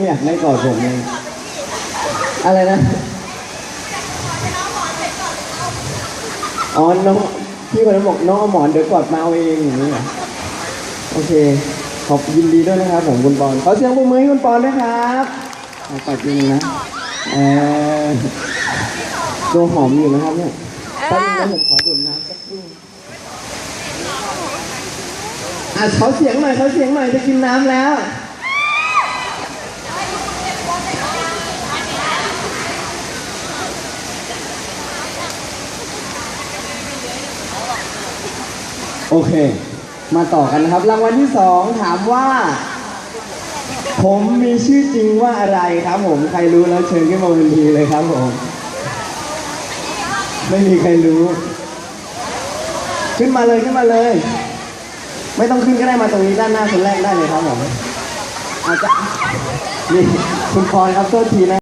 ไม่อยากได้กอดผมเลยอะไรนะอ๋อน้องพี่คนนั้นบอกน้องเอาหมอนเดี๋ยวกอดมาเอาเองอย่างนี้เหรอโอเค ขอบยินดีด้วยนะครับผมคุณปอนขอเสียงปรบมือให้คุณปอนด้วยครับเอากอดจริงนะเออตัวหอมอยู่นะครับเนี่ยแป๊บนึงนะผมขอดื่มน้ำสักครู่อะเขาเสียงหน่อยเขาเสียงหน่อยจะกินน้ำแล้ว โอเค มาต่อกันนะครับ รางวัลที่สองถามว่า ผมมีชื่อจริงว่าอะไรครับผม ใครรู้แล้วเชิญขึ้นมาบนทีเลยครับผม ไม่มีใครรู้ ขึ้นมาเลยขึ้นมาเลย ไม่ต้องขึ้นก็ได้มาตรงนี้ด้านหน้าคนแรกได้เลยครับผมอาจจะนี่คุณพรครับโทษทีนะ